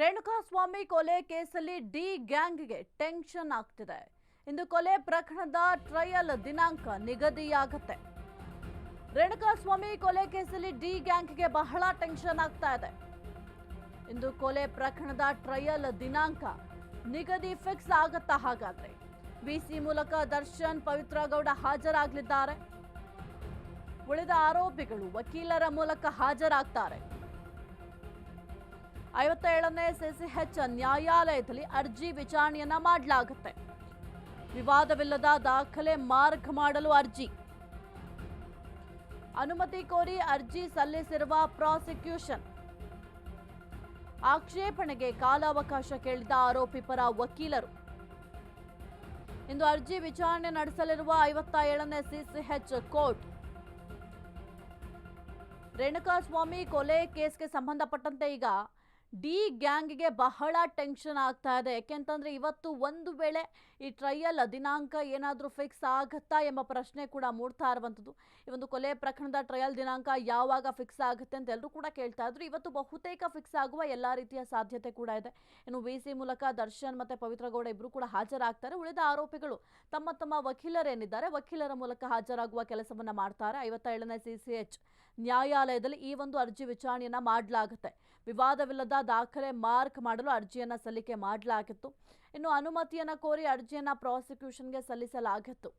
ರೇಣುಕಾಸ್ವಾಮಿ ಕೊಲೆ ಕೇಸಲ್ಲಿ D ಗ್ಯಾಂಗ್ಗೆ tension ಆಗ್ತಿದೆ. ಇಂದು ಕೊಲೆ ಪ್ರಕರಣದ ಟ್ರಯಲ್ ದಿನಾಂಕ ನಿಗದಿಯಾಗುತ್ತೆ. ರೇಣುಕಾಸ್ವಾಮಿ ಕೊಲೆ ಕೇಸಲ್ಲಿ ಡಿ ಗ್ಯಾಂಗ್ಗೆ ಬಹಳ ಟೆನ್ಷನ್ ಆಗ್ತಾ ಇದೆ. ಇಂದು ಕೊಲೆ ಪ್ರಕರಣದ ಟ್ರಯಲ್ ದಿನಾಂಕ ನಿಗದಿ ಫಿಕ್ಸ್ ಆಗತ್ತಾ ಹಾಗಾದ್ರೆ. ಬಿಸಿ ಮೂಲಕ ದರ್ಶನ್ ಪವಿತ್ರ ಗೌಡ ಹಾಜರಾಗಲಿದ್ದಾರೆ. ಉಳಿದ ಆರೋಪಿಗಳು ವಕೀಲರ ಮೂಲಕ ಹಾಜರಾಗ್ತಾರೆ. ಐವತ್ತೇಳನೇ ಸಿಸಿಎಚ್ ನ್ಯಾಯಾಲಯದಲ್ಲಿ ಅರ್ಜಿ ವಿಚಾರಣೆಯನ್ನ ಮಾಡಲಾಗುತ್ತೆ. ವಿವಾದವಿಲ್ಲದ ದಾಖಲೆ ಮಾರ್ಕ್ ಮಾಡಲು ಅರ್ಜಿ. ಅನುಮತಿ ಕೋರಿ ಅರ್ಜಿ ಸಲ್ಲಿಸಿರುವ ಪ್ರಾಸಿಕ್ಯೂಷನ್. ಆಕ್ಷೇಪಣೆಗೆ ಕಾಲಾವಕಾಶ ಕೇಳಿದ ಆರೋಪಿ ಪರ ವಕೀಲರು. ಇಂದು ಅರ್ಜಿ ವಿಚಾರಣೆ ನಡೆಸಲಿರುವ ಐವತ್ತ ಏಳನೇ ಸಿಸಿಎಚ್ ಕೋರ್ಟ್. ರೇಣುಕಾಸ್ವಾಮಿ ಕೊಲೆ ಕೇಸ್ಗೆ ಸಂಬಂಧಪಟ್ಟಂತೆ ಈಗ ಡಿ ಗ್ಯಾಂಗ್ಗೆ ಬಹಳ ಟೆನ್ಷನ್ ಆಗ್ತಾ ಇದೆ. ಯಾಕೆಂತಂದ್ರೆ ಇವತ್ತು ಒಂದು ವೇಳೆ ಈ ಟ್ರಯಲ್ ದಿನಾಂಕ ಏನಾದರೂ ಫಿಕ್ಸ್ ಆಗುತ್ತಾ ಎಂಬ ಪ್ರಶ್ನೆ ಕೂಡ ಮೂಡ್ತಾ ಇರುವಂಥದ್ದು. ಈ ಒಂದು ಕೊಲೆ ಪ್ರಕರಣದ ಟ್ರಯಲ್ ದಿನಾಂಕ ಯಾವಾಗ ಫಿಕ್ಸ್ ಆಗುತ್ತೆ ಅಂತ ಎಲ್ಲರೂ ಕೂಡ ಕೇಳ್ತಾ ಇದ್ರು. ಇವತ್ತು ಬಹುತೇಕ ಫಿಕ್ಸ್ ಆಗುವ ಎಲ್ಲ ರೀತಿಯ ಸಾಧ್ಯತೆ ಕೂಡ ಇದೆ. ಇನ್ನು ವಿ ಸಿ ಮೂಲಕ ದರ್ಶನ್ ಮತ್ತೆ ಪವಿತ್ರ ಗೌಡ ಇಬ್ಬರು ಕೂಡ ಹಾಜರಾಗ್ತಾರೆ. ಉಳಿದ ಆರೋಪಿಗಳು ತಮ್ಮ ತಮ್ಮ ವಕೀಲರೇನಿದ್ದಾರೆ, ವಕೀಲರ ಮೂಲಕ ಹಾಜರಾಗುವ ಕೆಲಸವನ್ನ ಮಾಡ್ತಾರೆ. ಐವತ್ತೇಳನೇ ಸಿ ಸಿ ಎಚ್ ನ್ಯಾಯಾಲಯದಲ್ಲಿ ಈ ಒಂದು ಅರ್ಜಿ ವಿಚಾರಣೆಯನ್ನ ಮಾಡಲಾಗುತ್ತೆ. ವಿವಾದವಿಲ್ಲದ ದಾಖಲೆ ಮಾರ್ಕ್ ಮಾಡಲು ಅರ್ಜಿಯನ್ನ ಸಲ್ಲಿಕೆ ಮಾಡಲಾಗಿತ್ತು. ಇನ್ನು ಅನುಮತಿಯನ್ನ ಕೋರಿ ಅರ್ಜಿಯನ್ನ ಪ್ರಾಸಿಕ್ಯೂಷನ್ಗೆ ಸಲ್ಲಿಸಲಾಗಿತ್ತು.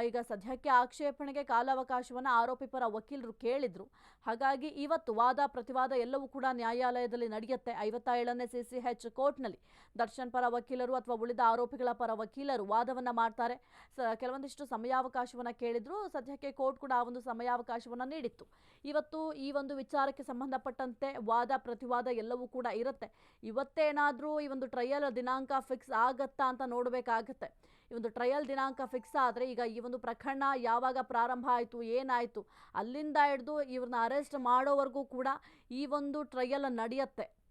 ಈಗ ಸದ್ಯಕ್ಕೆ ಆಕ್ಷೇಪಣೆಗೆ ಕಾಲಾವಕಾಶವನ್ನು ಆರೋಪಿ ಪರ ವಕೀಲರು ಕೇಳಿದ್ರು. ಹಾಗಾಗಿ ಇವತ್ತು ವಾದ, ಪ್ರತಿವಾದ ಎಲ್ಲವೂ ಕೂಡ ನ್ಯಾಯಾಲಯದಲ್ಲಿ ನಡೆಯುತ್ತೆ. ಐವತ್ತ ಏಳನೇ ಸಿ ಸಿ ಎಚ್ ಕೋರ್ಟ್ನಲ್ಲಿ ದರ್ಶನ್ ಪರ ವಕೀಲರು ಅಥವಾ ಉಳಿದ ಆರೋಪಿಗಳ ಪರ ವಕೀಲರು ವಾದವನ್ನ ಮಾಡ್ತಾರೆ. ಕೆಲವೊಂದಿಷ್ಟು ಸಮಯಾವಕಾಶವನ್ನ ಕೇಳಿದ್ರು. ಸದ್ಯಕ್ಕೆ ಕೋರ್ಟ್ ಕೂಡ ಆ ಒಂದು ಸಮಯಾವಕಾಶವನ್ನ ನೀಡಿತ್ತು. ಇವತ್ತು ಈ ಒಂದು ವಿಚಾರಕ್ಕೆ ಸಂಬಂಧಪಟ್ಟಂತೆ ವಾದ, ಪ್ರತಿವಾದ ಎಲ್ಲವೂ ಕೂಡ ಇರುತ್ತೆ. ಇವತ್ತೇನಾದರೂ ಈ ಒಂದು ಟ್ರಯಲ್ ದಿನಾಂಕ ಫಿಕ್ಸ್ ಆಗತ್ತಾ ಅಂತ ನೋಡಬೇಕಾಗತ್ತೆ. ಈ ಒಂದು ಟ್ರಯಲ್ ದಿನಾಂಕ ಫಿಕ್ಸ್ ಆದರೆ ಈಗ ಈ ಒಂದು ಪ್ರಕರಣ ಯಾವಾಗ ಪ್ರಾರಂಭ ಆಯಿತು, ಏನಾಯಿತು, ಅಲ್ಲಿಂದ ಹಿಡಿದು ಇವ್ರನ್ನ ಅರೆಸ್ಟ್ ಮಾಡೋವರೆಗೂ ಕೂಡ ಈ ಒಂದು ಟ್ರಯಲ್ ನಡೆಯುತ್ತೆ.